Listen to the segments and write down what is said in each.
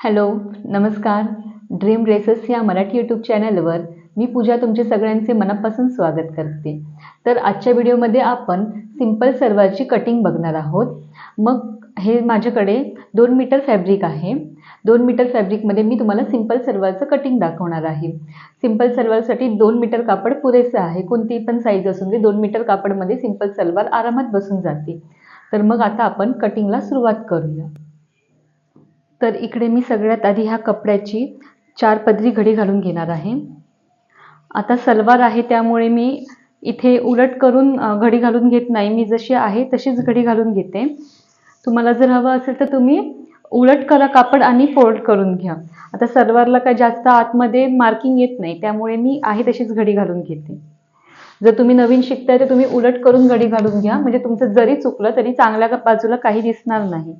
Hello नमस्कार. Dream races या Marathi YouTube चॅनलवर मी पूजा तुमचे सगळ्यांचे मनापासून स्वागत करते. तर आजच्या व्हिडिओमध्ये आपण सिंपल सर्वाची कटिंग बघणार आहोत. मग हे माझ्याकडे दोन मीटर फॅब्रिक आहे. दोन मीटर फॅब्रिकमध्ये मी तुम्हाला सिंपल सलवारचं कटिंग दाखवणार आहे. सिंपल सलवारसाठी दोन मीटर कापड पुरेसं आहे. कोणतीही पण साईज असून दे दोन मीटर कापडमध्ये सिंपल सलवार आरामात बसून जाते. तर मग आता आपण कटिंगला सुरुवात करूया. तर इकडे मी सगळ्यात आधी ह्या कपड्याची चार पदरी घडी घालून घेणार आहे. आता सलवार आहे त्यामुळे मी इथे उलट करून घडी घालून घेत नाही. मी जशी आहे तशीच घडी घालून घेते. तुम्हाला जर हवं असेल तर तुम्ही उलट करा कापड आणि फोल्ड करून घ्या. आता सलवारला काय जास्त आतमध्ये मार्किंग येत नाही त्यामुळे मी आहे तशीच घडी घालून घेते. जर तुम्ही नवीन शिकताय तर तुम्ही उलट करून घडी घालून घ्या. म्हणजे तुमचं जरी चुकलं तरी चांगल्या बाजूला काही दिसणार नाही.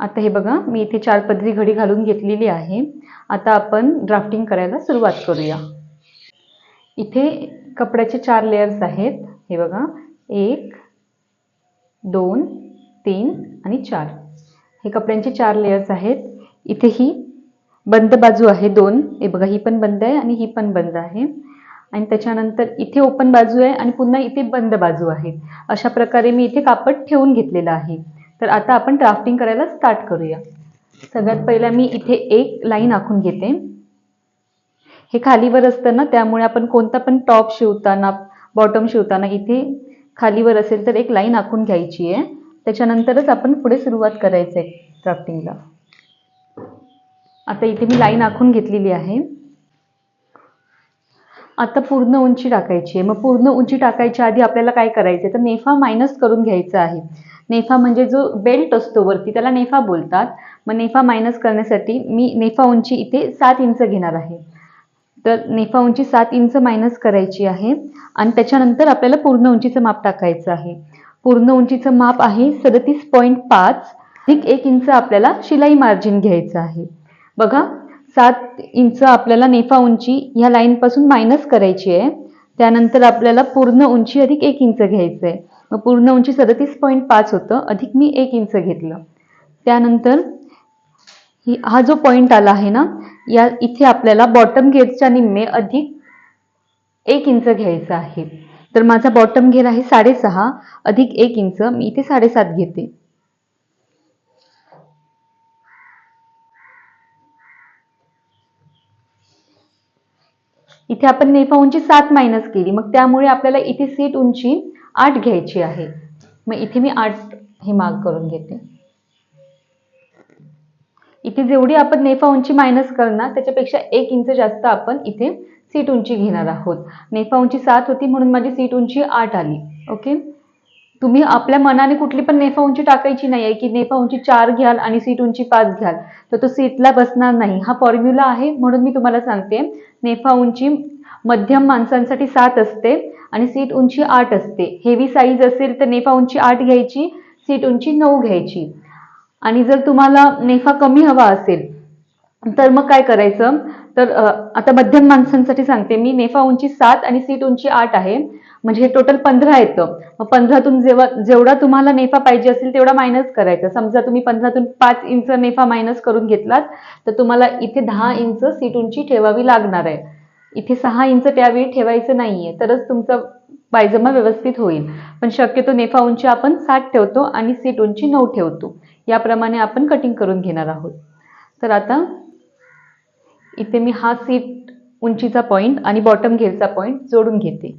आता हे बघा मी इथे चार पदरी घडी घालून घेतलेली आहे. आता आपण ड्राफ्टिंग करायला सुरुवात करूया. इथे कपड्याचे चार लेयर्स आहेत. हे बघा एक दोन तीन आणि चार. हे कपड्यांचे चार लेयर्स आहेत. इथे ही बंद बाजू आहे दोन. हे बघा ही पण बंद आहे आणि ही पण बंद आहे. आणि त्याच्यानंतर इथे ओपन बाजू आहे आणि पुन्हा इथे बंद बाजू आहे अशा प्रकारे मी इथे कापड ठेवून घेतलेलं आहे. तर आता आपण ड्राफ्टिंग करायला स्टार्ट करूया. सगळ्यात पहिला मी इथे एक लाईन आखून घेते. हे खालीवर असतं ना त्यामुळे आपण कोणता पण टॉप शिवताना बॉटम शिवताना इथे खालीवर असेल तर एक लाईन आखून घ्यायची आहे. त्याच्यानंतरच आपण पुढे सुरुवात करायचं आहे ड्राफ्टिंगला आता इथे मी लाईन आखून घेतलेली आहे. आता पूर्ण उंची टाकायची आहे. मग पूर्ण उंची टाकायच्या आधी आपल्याला काय करायचं आहे तर नेफा मायनस करून घ्यायचा आहे. नेफा म्हणजे जो बेल्ट असतो वरती त्याला नेफा बोलतात. मग नेफा मायनस करण्यासाठी मी नेफा उंची इथे सात इंच घेणार आहे. तर नेफा उंची सात इंच मायनस करायची आहे. आणि त्याच्यानंतर आपल्याला पूर्ण उंचीचं माप टाकायचं आहे. पूर्ण उंचीचं माप आहे सदतीस पॉईंट पाच. अधिक एक इंच आपल्याला शिलाई मार्जिन घ्यायचं आहे. बघा सात इंच आपल्याला नेफा उंची ह्या लाईनपासून मायनस करायची आहे. त्यानंतर आपल्याला पूर्ण उंची अधिक एक इंच घ्यायचं आहे मग पूर्ण उंची सदतीस पॉईंट पाच होतं अधिक मी एक इंच घेतलं. त्यानंतर ही हा जो पॉईंट आला आहे ना या इथे आपल्याला बॉटम घेरच्या निम्मे अधिक एक इंच घ्यायचं आहे. तर माझा बॉटम घेर आहे साडेसहा अधिक एक इंच मी इथे साडेसात घेते. इथे आपण नेफा उंची सात मायनस केली. मग त्यामुळे आपल्याला इथे सीट उंची आठ घ्यायची आहे. मग इथे मी आठ हे मार्क करून घेते. इथे जेवढी आपण नेफा उंची मायनस करणार त्याच्यापेक्षा एक इंच जास्त आपण इथे सीट उंची घेणार आहोत. नेफा उंची सात होती म्हणून माझी सीट उंची आठ आली. ओके तुम्ही आपल्या मनाने कुठली पण नेफा उंची टाकायची नाही आहे की नेफा उंची चार घ्याल आणि सीट उंची पाच घ्याल. तर तो सीटला बसणार नाही. हा फॉर्म्युला आहे म्हणून मी तुम्हाला सांगते. नेफा उंची मध्यम माणसांसाठी सात असते आणि सीट उंची आठ असते. हेवी साईज असेल तर नेफा उंची आठ घ्यायची सीट उंची नऊ घ्यायची. आणि जर तुम्हाला नेफा कमी हवा असेल तर मग काय करायचं? तर आता मध्यम माणसांसाठी सांगते. मी नेफा उंची सात आणि सीट उंची आठ आहे. म्हणजे हे टोटल पंधरा येतं मग पंधरातून जेव्हा जेवढा तुम्हाला नेफा पाहिजे असेल तेवढा मायनस करायचा. समजा तुम्ही पंधरातून पाच इंच नेफा मायनस करून घेतलात तर तुम्हाला इथे दहा इंच सीट उंची ठेवावी लागणार आहे. इथे सहा इंच त्यावेळी ठेवायचं नाहीये तरच तुमचा पायजमा व्यवस्थित होईल. पण शक्यतो नेफा उंची आपण साठ ठेवतो आणि सीट उंची नऊ ठेवतो. याप्रमाणे आपण कटिंग करून घेणार आहोत. तर आता इथे मी हा सीट उंचीचा पॉईंट आणि बॉटम घेरचा पॉईंट जोडून घेते.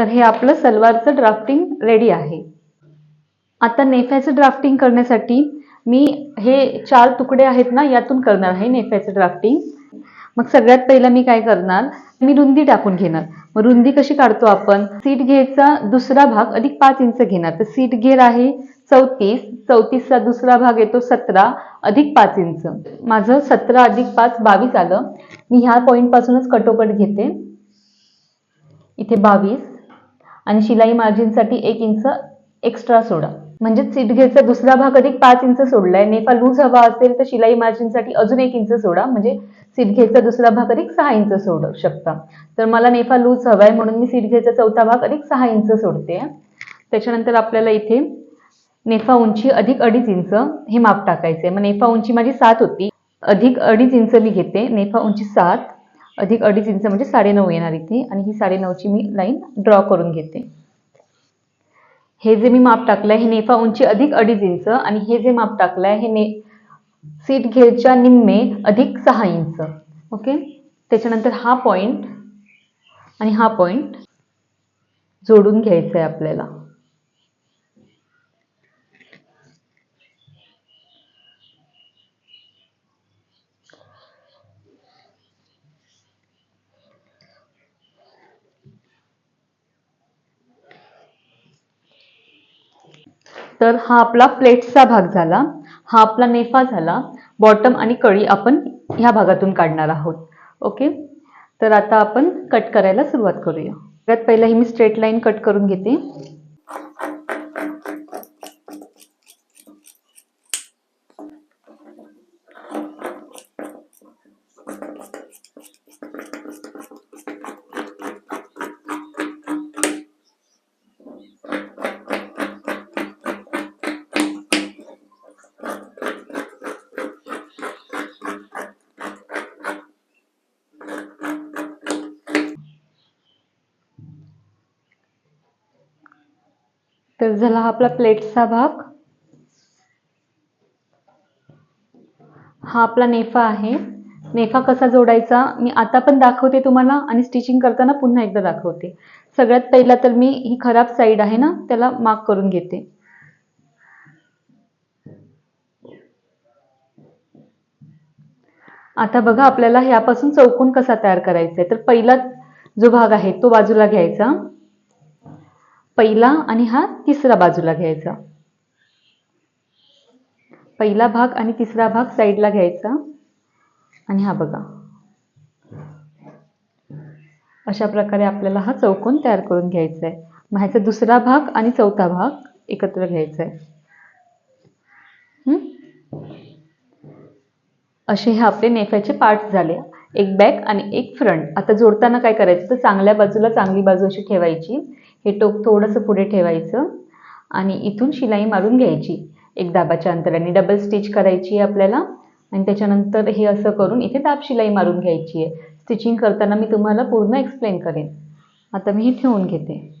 तर हे आपलं सलवारचं ड्राफ्टिंग रेडी आहे. आता नेफ्याचं ड्राफ्टिंग करण्यासाठी मी हे चार तुकडे आहेत ना यातून करणार आहे नेफ्याचं ड्राफ्टिंग मग सगळ्यात पहिलं मी काय करणार? मी रुंदी टाकून घेणार. मग रुंदी कशी काढतो आपण? सीट घेरचा दुसरा भाग अधिक पाच इंच घेणार. तर सीट घेर आहे चौतीस. चौतीसचा दुसरा भाग येतो सतरा अधिक पाच इंच. माझं सतरा अधिक पाच बावीस आलं. मी ह्या पॉईंट पासूनच कटोकट घेते. इथे बावीस. आणि शिलाई मार्जिनसाठी एक इंच एक्स्ट्रा सोडा. म्हणजे चिटघेचा दुसरा भाग अधिक पाच इंच सोडलाय. नेफा लूज हवा असेल तर शिलाई मार्जिनसाठी अजून एक इंच सोडा. म्हणजे सिटघेचा दुसरा भाग अधिक सहा इंच सोडू शकता. तर मला नेफा लूज हवाय म्हणून मी सिटघेचा चौथा भाग अधिक सहा इंच सोडते. त्याच्यानंतर आपल्याला इथे नेफा उंची अधिक अडीच इंच हे माप टाकायचे मग नेफा उंची माझी सात होती. अधिक अडीच इंच मी घेते. नेफा उंची सात. अधिक अडीच इंच म्हणजे साडेनऊ येणार इथे. आणि ही साडेनऊची मी लाईन ड्रॉ करून घेते. हे जे मी माप टाकलंय हे नेफा उंची अधिक अडीच इंच आणि हे जे माप टाकलं आहे हे ने सीट घेरच्या निम्मे अधिक सहा इंच. ओके? त्याच्यानंतर हा पॉईंट आणि हा पॉईंट जोडून घ्यायचा आहे आपल्याला. तर हा आपला प्लेट्सचा भाग झाला. हा आपला नेफा झाला. बॉटम आणि कळी आपण ह्या भागातून काढणार आहोत. ओके तर आता आपण कट करायला सुरुवात करूया. त्यात पहिला ही मी स्ट्रेट लाईन कट करून घेते. तर झाला हा आपला प्लेट्सचा भाग. हा आपला नेफा आहे. नेफा कसा जोडायचा? मी आता पण दाखवते तुम्हाला आणि स्टिचिंग करताना पुन्हा एकदा दाखवते. सगळ्यात पहिला तर मी ही खराब साईड आहे ना त्याला मार्क करून घेते. आता बघा आपल्याला ह्यापासून चौकोन कसा तयार करायचा आहे. तर पहिला जो भाग आहे तो बाजूला घ्यायचा. पहिला आणि हा तिसरा बाजूला घ्यायचा. पहिला भाग आणि तिसरा भाग साईडला घ्यायचा. आणि हा बघा. अशा प्रकारे आपल्याला हा चौकोन तयार करून घ्यायचा आहे मग ह्याचा दुसरा भाग आणि चौथा भाग एकत्र घ्यायचा आहे हम्म? असे हे आपले नेफ्याचे पार्ट्स झाले. एक बॅक आणि एक फ्रंट. आता जोडताना काय करायचं? तर चांगल्या बाजूला चांगली बाजू अशी ठेवायची. हे टोक थोडंसं पुढे ठेवायचं आणि इथून शिलाई मारून घ्यायची. एक दाबाच्या अंतराने डबल स्टिच करायची आहे आपल्याला. आणि त्याच्यानंतर हे असं करून इथे दाब शिलाई मारून घ्यायची आहे. स्टिचिंग करताना मी तुम्हाला पूर्ण एक्सप्लेन करेन. आता मी हे ठेवून घेते.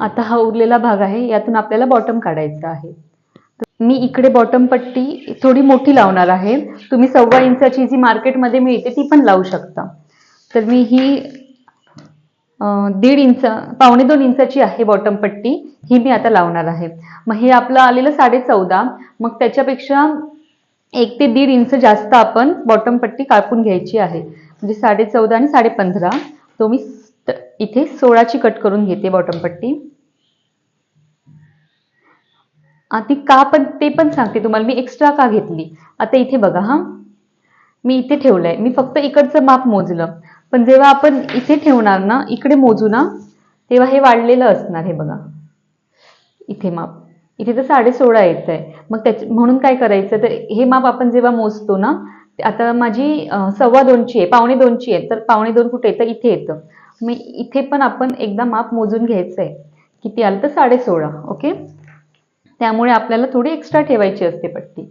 आता हा उरलेला भाग आहे यातून आपल्याला बॉटम काढायचा आहे. मी इकडे बॉटम पट्टी थोडी मोठी लावणार आहे. तुम्ही सव्वा इंचाची जी मार्केटमध्ये मिळते ती पण लावू शकता. तर मी ही दीड इंच पावणे दोन इंचाची आहे बॉटम पट्टी ही मी आता लावणार आहे. मग हे आपलं आलेलं साडे चौदा मग त्याच्यापेक्षा एक ते दीड इंच जास्त आपण बॉटम पट्टी कापून घ्यायची आहे. म्हणजे साडे चौदा आणि साडे पंधरा तो मी इथे सोळाची कट करून घेते बॉटम पट्टी. ती का पण ते पण सांगते तुम्हाला. मी एक्स्ट्रा का घेतली? आता इथे बघा हा. मी इथे ठेवलंय. मी फक्त इकडचं माप मोजलं. पण जेव्हा आपण इथे ठेवणार ना इकडे मोजू ना तेव्हा हे वाढलेलं असणार हे बघा. इथे माप. इथे तर साडे सोळा येत आहे मग त्याच्या म्हणून काय करायचं? तर हे माप आपण जेव्हा मोजतो ना आता माझी सव्वा दोनची आहे पावणे दोनची आहे. तर पावणे दोन कुठे येतं? इथे येतं. मग इथे पण आपण एकदा माप मोजून घ्यायचं आहे किती आलं तर साडे सोळा ओके? त्यामुळे आपल्याला थोडी एक्स्ट्रा ठेवायची असते पट्टी.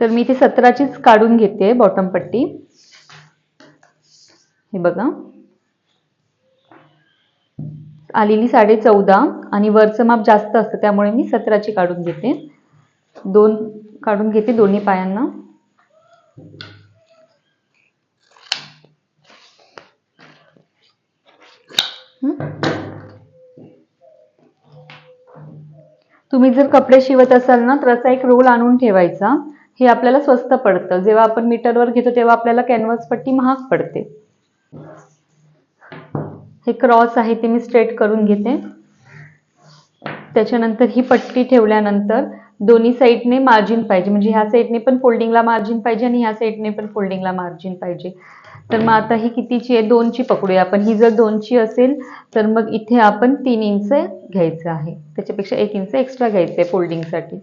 तर मी ती सतराचीच काढून घेते बॉटम पट्टी. हे बघा. आलेली साडे चौदा आणि वरचं माप जास्त असतं त्यामुळे मी सतराची काढून घेते. दोन काढून घेते दोन्ही पायांना हं? तुम्ही जर कपडे शिवत असाल ना तर असा एक रोल आणून ठेवायचा. हे आपल्याला स्वस्त पडतं. जेव्हा आपण मीटरवर घेतो तेव्हा आपल्याला कॅनव्हास पट्टी महाग पडते. हे क्रॉस आहे ते मी स्ट्रेट करून घेते. त्याच्यानंतर ही पट्टी ठेवल्यानंतर दोन्ही साईडने मार्जिन पाहिजे. म्हणजे ह्या साईडने पण फोल्डिंगला मार्जिन पाहिजे आणि ह्या साईडने पण फोल्डिंगला मार्जिन पाहिजे. तर मग आता ही कितीची आहे? दोनची पकडूया आपण. ही जर दोनची असेल तर मग इथे आपण तीन इंच घ्यायचं आहे. त्याच्यापेक्षा एक इंच एक्स्ट्रा घ्यायचं आहे फोल्डिंगसाठी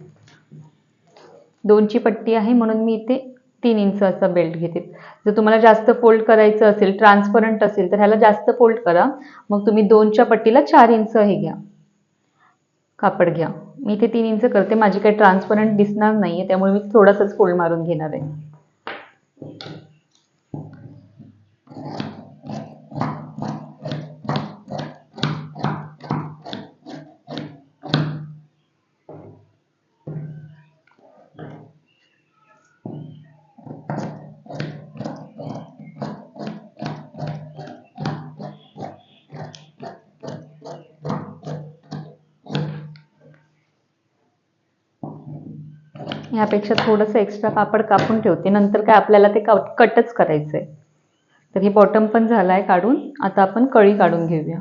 दोनची पट्टी आहे म्हणून मी इथे तीन इंच असा बेल्ट घेते. जर तुम्हाला जास्त फोल्ड करायचं असेल ट्रान्सपरंट असेल तर ह्याला जास्त फोल्ड करा. मग तुम्ही दोनच्या पट्टीला चार इंच हे घ्या. कापड घ्या. मी इथे तीन इंच करते माझी काही ट्रान्सपरंट दिसणार नाही आहे त्यामुळे मी थोडासाच फोल्ड मारून घेणार आहे. ह्यापेक्षा थोडंसं एक्स्ट्रा कापड कापून ठेवते. नंतर काय आपल्याला ते का कटच करायचं आहे तर हे बॉटम पण झालाय आहे काढून. आता आपण कळी काढून घेऊया.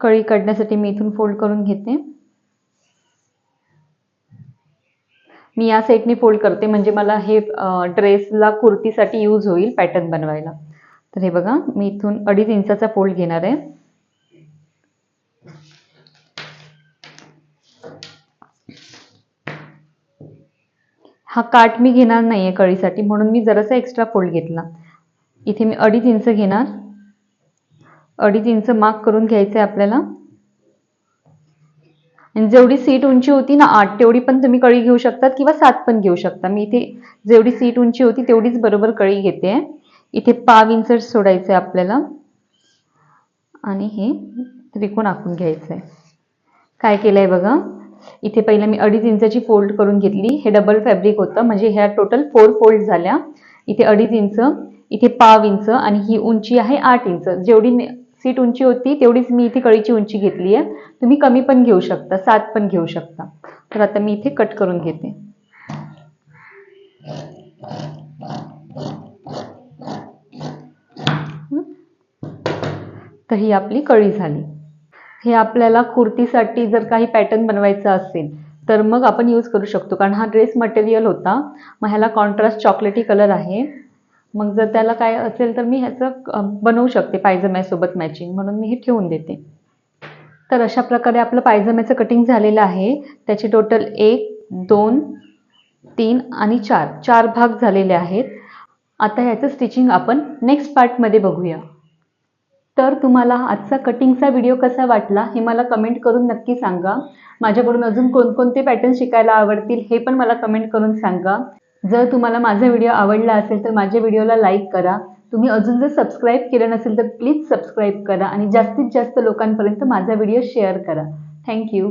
कळी काढण्यासाठी मी इथून फोल्ड करून घेते. मी या साईडनी फोल्ड करते. म्हणजे मला हे ड्रेसला कुर्तीसाठी यूज होईल पॅटर्न बनवायला. तर हे बघा मी इथून अडीच इंचाचा फोल्ड घेणार आहे. हा काठ मी घेणार नाही आहे कळीसाठी म्हणून मी जरासा एक्स्ट्रा फोल्ड घेतला. इथे मी अडीच इंच घेणार. अडीच इंच मार्क करून घ्यायचं आहे आपल्याला. आणि जेवढी सीट उंची होती ना आठ तेवढी पण तुम्ही कळी घेऊ शकतात किंवा सात पण घेऊ शकता. मी इथे जेवढी सीट उंची होती तेवढीच बरोबर कळी घेते. इथे पाव इंच सोडायचं आहे आपल्याला. आणि हे त्रिकोण आखून घ्यायचं आहे काय केलं आहे बघा? इथे पहिलं मी अडीच इंचाची फोल्ड करून घेतली. हे डबल फॅब्रिक होतं. म्हणजे ह्या टोटल फोर फोल्ड झाल्या. इथे अडीच इंच इथे पाव इंच आणि ही उंची आहे आठ इंच. जेवढी सीट उंची होती तेवढीच मी इथे कळीची उंची घेतली आहे. तुम्ही कमी पण घेऊ शकता सात पण घेऊ शकता. तर आता मी इथे कट करून घेते. तर ही आपली कळी झाली. हे आपल्याला कुर्तीसाठी जर काही पॅटर्न बनवायचा असेल तर मग आपण यूज करू शकतो. कारण हा ड्रेस मटेरियल होता. मग ह्याला कॉन्ट्रास्ट चॉकलेटी कलर आहे. मग जर त्याला काय असेल तर मी ह्याचं बनवू शकते पायजम्यासोबत मॅचिंग म्हणून मी हे ठेवून देते. तर अशा प्रकारे आपलं पायजम्याचं कटिंग झालेलं आहे. त्याचे टोटल एक दोन तीन आणि चार. चार भाग झालेले आहेत. आता ह्याचं स्टिचिंग आपण नेक्स्ट पार्टमध्ये बघूया. तर तुम्हाला आजचा कटिंगचा व्हिडिओ कसा वाटला हे मला कमेंट करून नक्की सांगा. माझ्याकडून अजून कोणकोणते पॅटर्न शिकायला आवडतील हे पण मला कमेंट करून सांगा. जर तुम्हाला माझा व्हिडिओ आवडला असेल तर माझ्या व्हिडिओला लाईक करा. तुम्ही अजून जर सबस्क्राईब केलं नसेल तर प्लीज सबस्क्राईब करा आणि जास्तीत जास्त लोकांपर्यंत माझा व्हिडिओ शेअर करा. थँक्यू